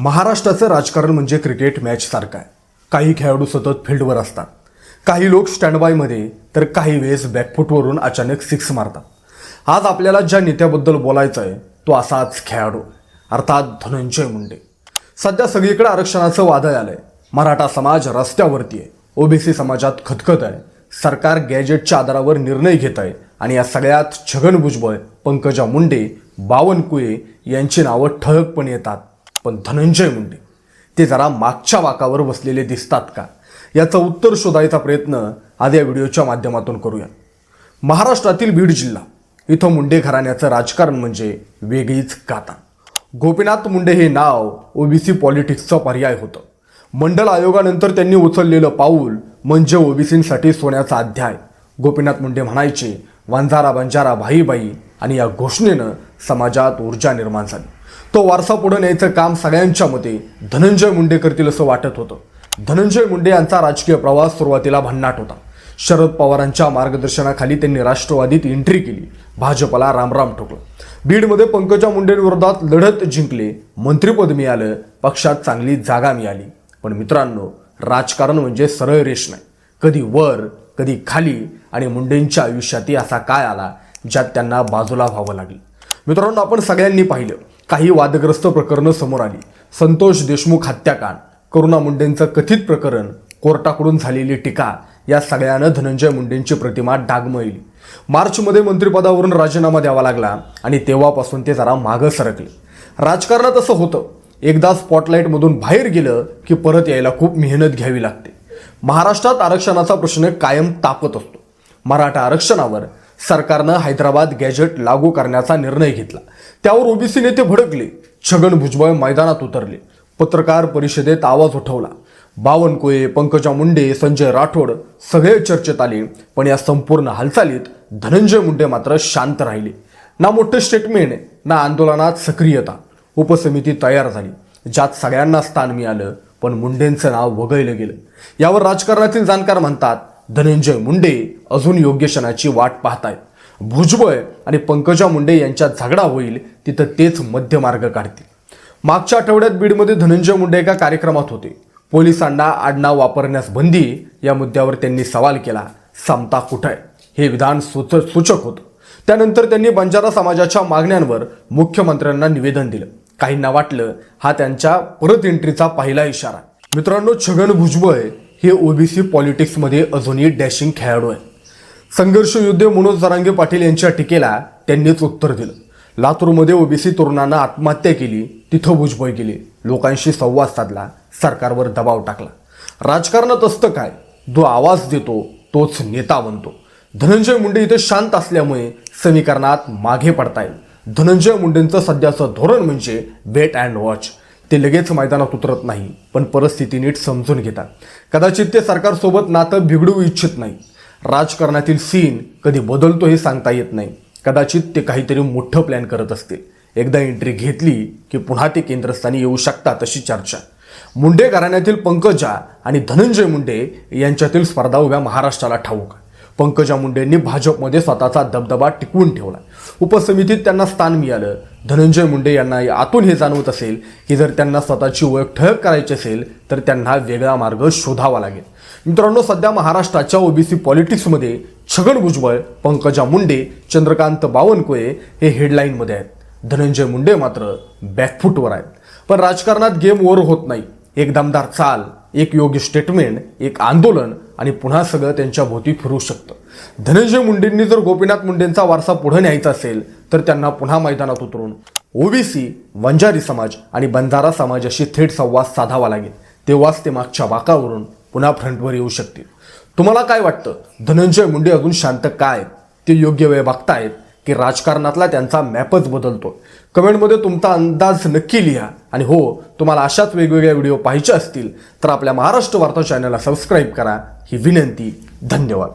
महाराष्ट्राचं राजकारण म्हणजे क्रिकेट मॅच सारखं आहे. काही खेळाडू सतत फील्डवर असतात. काही लोक स्टँडबायमध्ये तर काही वेळेस बॅकफुटवरून अचानक सिक्स मारतात. आज आपल्याला ज्या नेत्याबद्दल बोलायचं आहे तो असाच खेळाडू. अर्थात धनंजय मुंडे. सध्या सगळीकडे आरक्षणाचं वादळ आलंय. मराठा समाज रस्त्यावरती आहे. ओबीसी समाजात खतखत आहे. सरकार गॅजेटच्या आधारावर निर्णय घेत आहे आणि या सगळ्यात छगन भुजबळ पंकजा मुंडे बावनकुळे यांची नावं ठळकपणे येतात. पण धनंजय मुंडे. ते जरा मागच्या वाकावर बसलेले दिसतात का? याचं उत्तर शोधायचा प्रयत्न आज या व्हिडिओच्या माध्यमातून करूया. महाराष्ट्रातील बीड जिल्हा इथं मुंडे घराण्याचं राजकारण म्हणजे वेगळीच गाथा. गोपीनाथ मुंडे हे नाव ओबीसी पॉलिटिक्सचा पर्याय होतं. मंडल आयोगानंतर त्यांनी उचललेलं पाऊल म्हणजे ओबीसींसाठी सोन्याचा अध्याय. गोपीनाथ मुंडे म्हणायचे वंजारा बंजारा भाईबाई आणि या घोषणेनं समाजात ऊर्जा निर्माण झाली. तो वारसा पुढे न्यायचं काम सगळ्यांच्या मते. धनंजय मुंडे करतील असं वाटत होतं. धनंजय मुंडे यांचा राजकीय प्रवास सुरुवातीला भन्नाट होता. शरद पवारांच्या मार्गदर्शनाखाली त्यांनी राष्ट्रवादीत एंट्री केली. भाजपला रामराम ठोकलं. बीडमध्ये पंकजा मुंडेंविरोधात लढत जिंकले. मंत्रिपद मिळालं. पक्षात चांगली जागा मिळाली. पण मित्रांनो राजकारण म्हणजे सरळ रेष नाही. कधी वर कधी खाली आणि मुंडेंच्या आयुष्यातही असा काय आला ज्यात त्यांना बाजूला व्हावं लागलं. मित्रांनो आपण सगळ्यांनी पाहिलं. काही वादग्रस्त प्रकरणं समोर आली. संतोष देशमुख हत्याकांड करुणा मुंडेंचं कथित प्रकरण कोर्टाकडून झालेली टीका या सगळ्यानं धनंजय मुंडेंची प्रतिमा डागमळली. मार्चमध्ये मंत्रिपदावरून राजीनामा द्यावा लागला आणि तेव्हापासून ते जरा मागं सरकले. राजकारणात असं होतं एकदा स्पॉटलाईटमधून बाहेर गेलं की परत यायला खूप मेहनत घ्यावी लागते. महाराष्ट्रात आरक्षणाचा प्रश्न कायम तापत असतो. मराठा आरक्षणावर सरकारनं हैदराबाद गॅजेट लागू करण्याचा निर्णय घेतला. त्यावर ओबीसी नेते भडकले. छगन भुजबळ मैदानात उतरले. पत्रकार परिषदेत आवाज उठवला. बावनकुळे पंकजा मुंडे संजय राठोड सगळे चर्चेत आले पण या संपूर्ण हालचालीत धनंजय मुंडे मात्र शांत राहिले. ना मोठं स्टेटमेंट ना आंदोलनात सक्रियता. उपसमिती तयार झाली. ज्यात सगळ्यांना स्थान मिळालं पण मुंडेंचं नाव वगळलं गेलं. यावर राजकारणातील जाणकार म्हणतात धनंजय मुंडे अजून योग्य क्षणाची वाट पाहतायत. भुजबळ आणि पंकजा मुंडे यांच्यात झगडा होईल तिथं तेच मध्यमार्ग काढतील. मागच्या आठवड्यात बीडमध्ये धनंजय मुंडे एका कार्यक्रमात होते. पोलिसांना आडनाव वापरण्यास बंदी या मुद्द्यावर त्यांनी सवाल केला. समता कुठं आहे? हे विधान सुच सूचक होतं. त्यानंतर त्यांनी बंजारा समाजाच्या मागण्यांवर मुख्यमंत्र्यांना निवेदन दिलं. काहींना वाटलं हा त्यांच्या परत एंट्रीचा पहिला इशारा. मित्रांनो छगन भुजबळ हे ओबीसी पॉलिटिक्समध्ये अजूनही डॅशिंग खेळाडू आहे. संघर्ष योद्धे मनोज जरांगे पाटील यांच्या टीकेला त्यांनीच उत्तर दिलं. लातूरमध्ये ओबीसी तरुणांना आत्महत्या केली तिथं भुजबळ गेले. लोकांशी संवाद साधला सरकारवर दबाव टाकला. राजकारणात असतं काय? जो आवाज देतो तोच नेता बनतो. धनंजय मुंडे इथे शांत असल्यामुळे समीकरणात मागे पडता येईल धनंजय मुंडेंचं सध्याचं धोरण म्हणजे वेट अँड वॉच ते लगेच मैदानात उतरत नाही पण परिस्थिती नीट समजून घेतात. कदाचित ते सरकारसोबत नातं बिघडवू इच्छित नाही. राजकारणातील सीन कधी बदलतो हे सांगता येत नाही. कदाचित ते काहीतरी मोठं प्लॅन करत असतील. एकदा एंट्री घेतली की पुन्हा ते केंद्रस्थानी येऊ शकतात अशी चर्चा. मुंडे घराण्यातील पंकजा आणि धनंजय मुंडे यांच्यातील स्पर्धा उभ्या महाराष्ट्राला ठाऊक. आहे. पंकजा मुंडेंनी भाजपमध्ये स्वतःचा दबदबा टिकवून ठेवला. उपसमितीत त्यांना स्थान मिळालं. धनंजय मुंडे यांना आतून हे जाणवत असेल की जर त्यांना स्वतःची ओळख ठळक करायची असेल तर त्यांना वेगळा मार्ग शोधावा लागेल. मित्रांनो सध्या महाराष्ट्राच्या ओबीसी पॉलिटिक्समध्ये छगन भुजबळ पंकजा मुंडे चंद्रकांत बावनकुळे हे हेडलाईनमध्ये आहेत. धनंजय मुंडे मात्र बॅकफूटवर आहेत. पण राजकारणात गेम ओव्हर होत नाही. एक दमदार चाल एक योग्य स्टेटमेंट एक आंदोलन आणि पुन्हा सगळं त्यांच्या भोवती फिरू शकतं. धनंजय मुंडेंनी जर गोपीनाथ मुंडेंचा वारसा पुढे न्यायचा असेल तर त्यांना पुन्हा मैदानात उतरून ओबीसी वंजारी समाज आणि बंजारा समाजाशी थेट संवाद साधावा लागेल. तेव्हाच ते मागच्या वाकावरून पुन्हा फ्रंटवर येऊ शकतील. तुम्हाला काय वाटतं? धनंजय मुंडे अजून शांत काय ते योग्य वेळ बघतायत की राजकारणातला त्यांचा मॅपच बदलतो कमेंटमध्ये तुमचा अंदाज नक्की लिहा. आणि हो तुम्हाला अशाच वेगवेगळ्या व्हिडिओ पाहिजे असतील तर आपल्या महाराष्ट्र वार्ता चॅनलला सबस्क्राईब करा. ही विनंती धन्यवाद.